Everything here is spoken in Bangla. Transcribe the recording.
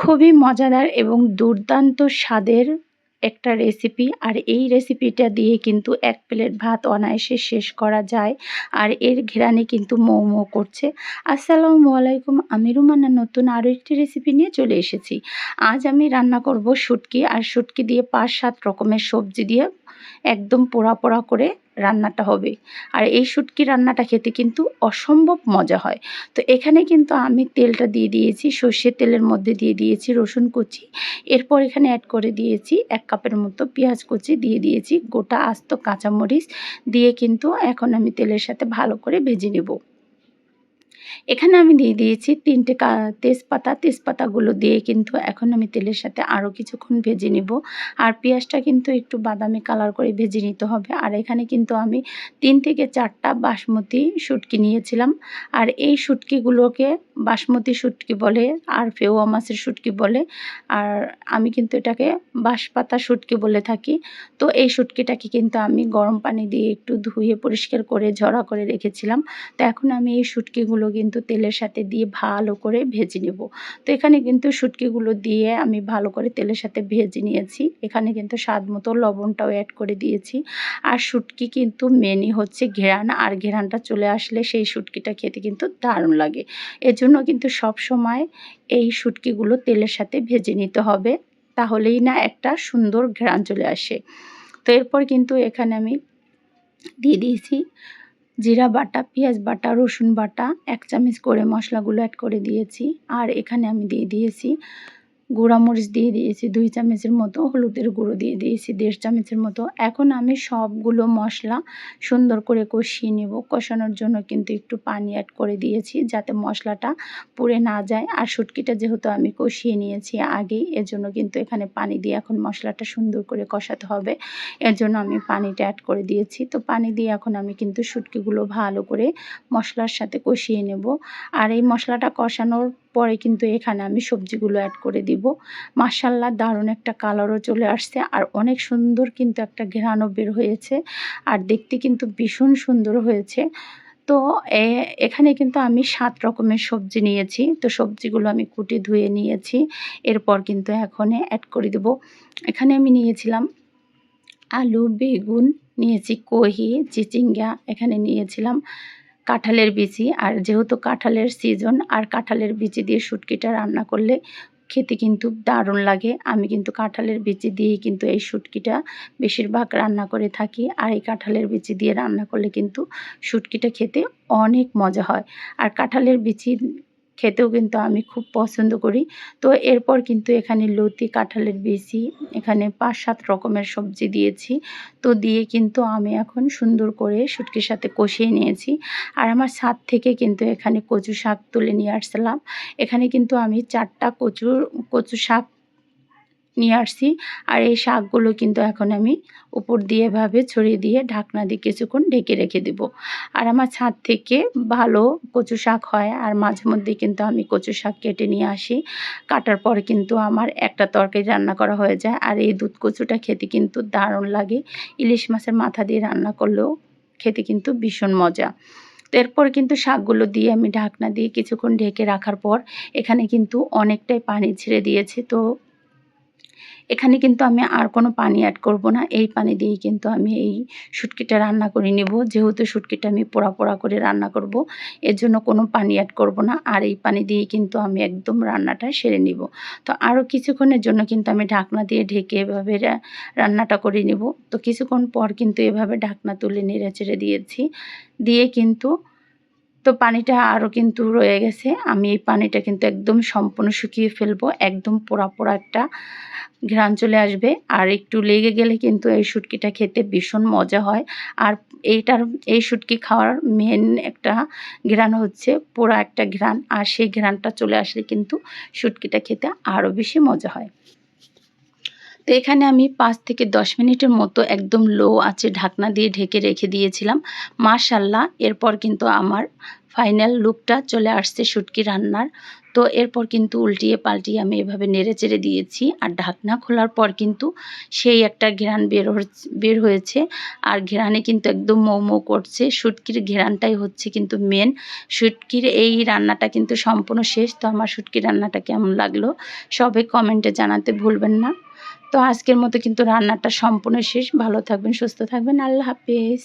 খুবই মজাদার এবং দুর্দান্ত স্বাদের একটা রেসিপি আর এই রেসিপিটা দিয়ে কিন্তু এক প্লেট ভাত অনায়াসে শেষ করা যায়, আর এর ঘেরানে কিন্তু মৌ মৌ করছে। আসসালামু আলাইকুম, আমি রুমানা, নতুন আরও একটি রেসিপি নিয়ে চলে এসেছি। আজ আমি রান্না করব শুটকি, আর শুটকি দিয়ে পাঁচ সাত রকমের সবজি দিয়ে একদম পোড়া পোড়া করে রান্নাটা হবে। আর এই শুটকি রান্নাটা খেতে কিন্তু অসম্ভব মজা হয়। তো এখানে কিন্তু আমি তেলটা দিয়ে দিয়েছি, সর্ষের তেলের মধ্যে দিয়ে দিয়েছি রসুন কুচি। এরপর এখানে অ্যাড করে দিয়েছি এক কাপের মতো পেঁয়াজ কুচি, দিয়ে দিয়েছি গোটা আস্ত কাঁচামরিচ। দিয়ে কিন্তু এখন আমি তেলের সাথে ভালো করে ভেজে নেব। এখানে আমি দিয়ে দিয়েছি তিনটে তেজপাতা। তেজপাতাগুলো দিয়ে কিন্তু এখন আমি তেলের সাথে আরও কিছুক্ষণ ভেজে নিব। আর পেঁয়াজটা কিন্তু একটু বাদামি কালার করে ভেজে নিতে হবে। আর এখানে কিন্তু আমি তিন থেকে চারটা বাসমতি শুটকি নিয়েছিলাম। আর এই শুটকিগুলোকে বাসমতি শুটকি বলে, আর ফেওয়া মাছের শুটকি বলে, আর আমি কিন্তু এটাকে বাঁশপাতা শুটকি বলে থাকি। তো এই শুটকিটাকে কিন্তু আমি গরম পানি দিয়ে একটু ধুয়ে পরিষ্কার করে, ঝরা করে রেখেছিলাম। তো এখন আমি এই শুটকিগুলো কিন্তু তেলের সাথে দিয়ে ভালো করে ভেজে নেব। তো এখানে কিন্তু শুটকিগুলো দিয়ে আমি ভালো করে তেলের সাথে ভেজে নিয়েছি। এখানে কিন্তু স্বাদ মতো লবণটাও অ্যাড করে দিয়েছি। আর শুটকি কিন্তু মেনই হচ্ছে ঘেরান, আর ঘেরানটা চলে আসলে সেই শুটকিটা খেতে কিন্তু দারুণ লাগে। এজন্য কিন্তু সব সময় এই শুটকিগুলো তেলের সাথে ভেজে নিতে হবে। তাহলেই না একটা সুন্দর ঘ্রাণ চলে আসে। তো এরপর কিন্তু এখানে আমি দিয়ে দিয়েছি জিরা বাটা, পেঁয়াজ বাটা, রসুন বাটা, এক চামচ করে মশলাগুলো অ্যাড করে দিয়েছি। আর এখানে আমি দিয়ে দিয়েছি গুঁড়ামরিচ দিয়ে দিয়েছি, দুই চামচের মতো হলুদের গুঁড়ো দিয়ে দিয়েছি, দেড় চামচের মতো। এখন আমি সবগুলো মশলা সুন্দর করে কষিয়ে নেব। কষানোর জন্য কিন্তু একটু পানি অ্যাড করে দিয়েছি যাতে মশলাটা পুড়ে না যায়। আর শুটকিটা যেহেতু আমি কষিয়ে নিয়েছি আগেই এর জন্য কিন্তু এখানে পানি দিয়ে এখন মশলাটা সুন্দর করে কষাতে হবে। এর জন্য আমি পানিটা অ্যাড করে দিয়েছি। তো পানি দিয়ে এখন আমি কিন্তু শুটকিগুলো ভালো করে মশলার সাথে কষিয়ে নেব। আর এই মশলাটা কষানোর পরে কিন্তু এখানে আমি সবজিগুলো অ্যাড করে দিব। মাসাল্লা দারুণ একটা কালারও চলে আসছে আর অনেক সুন্দর কিন্তু একটা ঘেরানো বের হয়েছে আর দেখতে কিন্তু ভীষণ সুন্দর হয়েছে। তো এখানে কিন্তু আমি সাত রকমের সবজি নিয়েছি। তো সবজিগুলো আমি কুটি ধুয়ে নিয়েছি। এরপর কিন্তু এখন অ্যাড করে দেব। এখানে আমি নিয়েছিলাম আলু, বেগুন, নিয়েছি কহি, চিচিঙ্গা এখানে নিয়েছিলাম। কাঁঠালের বিচি। আর যেহেতু কাঁঠালের সিজন আর কাঁঠালের বিচি দিয়ে শুটকিটা রান্না করলে খেতে কিন্তু দারুণ লাগে। আমি কিন্তু কাঁঠালের বিচি দিয়েই কিন্তু এই শুটকিটা বেশিরভাগ রান্না করে থাকি। আর এই কাঁঠালের বিচি দিয়ে রান্না করলে কিন্তু শুটকিটা খেতে অনেক মজা হয়। আর কাঁঠালের বিচি খেতেও কিন্তু আমি খুব পছন্দ করি। তো এরপর কিন্তু এখানে লতি, কাঁঠালের বেশি, এখানে পাঁচ সাত রকমের সবজি দিয়েছি। তো দিয়ে কিন্তু আমি এখন সুন্দর করে শুটকির সাথে কষিয়ে নিয়েছি। আর আমার ছাদ থেকে কিন্তু এখানে কচু শাক তুলে নিয়ে আসলাম। এখানে কিন্তু আমি চারটা কচুর, কচু শাক নিয়ে আসছি। আর এই শাকগুলো কিন্তু এখন আমি উপর দিয়ে এভাবে ছড়িয়ে দিয়ে ঢাকনা দিয়ে কিছুক্ষণ ঢেকে রেখে দেব। আর আমার ছাদ থেকে ভালো কচু শাক হয়। আর মাঝে মধ্যে কিন্তু আমি কচু শাক কেটে নিয়ে আসি। কাটার পরে কিন্তু আমার একটা তরকারি রান্না করা হয়ে যায়। আর এই দুধ কচুটা খেতে কিন্তু দারুণ লাগে। ইলিশ মাছের মাথা দিয়ে রান্না করলেও খেতে কিন্তু ভীষণ মজা। এরপর কিন্তু শাকগুলো দিয়ে আমি ঢাকনা দিয়ে কিছুক্ষণ ঢেকে রাখার পর এখানে কিন্তু অনেকটাই পানি ছেড়ে দিয়েছে। তো এখানে কিন্তু আমি আর কোনো পানি অ্যাড করব না। এই পানি দিয়েই কিন্তু আমি এই শুটকিটা রান্না করে নেব। যেহেতু শুটকিটা আমি পোড়া পোড়া করে রান্না করব, এর জন্য কোনো পানি অ্যাড করব না। আর এই পানি দিয়েই কিন্তু আমি একদম রান্নাটা সেরে নিব। তো আরও কিছুক্ষণের জন্য কিন্তু আমি ঢাকনা দিয়ে ঢেকে এভাবে রান্নাটা করে নেব। তো কিছুক্ষণ পর কিন্তু এভাবে ঢাকনা তুলে নেড়ে চেড়ে দিয়েছি। দিয়ে কিন্তু তো পানিটা আরও কিন্তু রয়ে গেছে। আমি এই পানিটা কিন্তু একদম সম্পূর্ণ শুকিয়ে ফেলব। একদম পোড়া পোড়া একটা ঘ্রাণ চলে আসবে। আর একটু লেগে গেলে কিন্তু এই শুটকিটা খেতে ভীষণ মজা হয়। আর এইটার, এই শুটকি খাওয়ার মেন একটা ঘ্রাণ হচ্ছে পোড়া একটা ঘ্রাণ। আর সেই ঘ্রাণটা চলে আসলে কিন্তু শুটকিটা খেতে আরও বেশি মজা হয়। তো এখানে আমি পাঁচ থেকে দশ মিনিটের মতো একদম লো আছে ঢাকনা দিয়ে ঢেকে রেখে দিয়েছিলাম। মাশাল্লাহ, এরপর কিন্তু আমার ফাইনাল লুকটা চলে আসছে শুটকি রান্নার। তো এরপর কিন্তু উল্টিয়ে পাল্টিয়ে আমি এভাবে নেড়ে চেড়ে দিয়েছি আর ঢাকনা খোলার পর কিন্তু সেই একটা ঘেরান বের বের হয়েছে। আর ঘেরানে কিন্তু একদম মৌ মৌ করছে। শুটকির ঘেরানটাই হচ্ছে কিন্তু মেন শুটকির এই রান্নাটা কিন্তু সম্পূর্ণ শেষ। তো আমার শুটকির রান্নাটা কেমন লাগল সবাই কমেন্টে জানাতে ভুলবেন না। তো আজকের মতো কিন্তু রান্নাটা সম্পূর্ণ শেষ। ভালো থাকবেন, সুস্থ থাকবেন। আল্লাহ হাফেজ।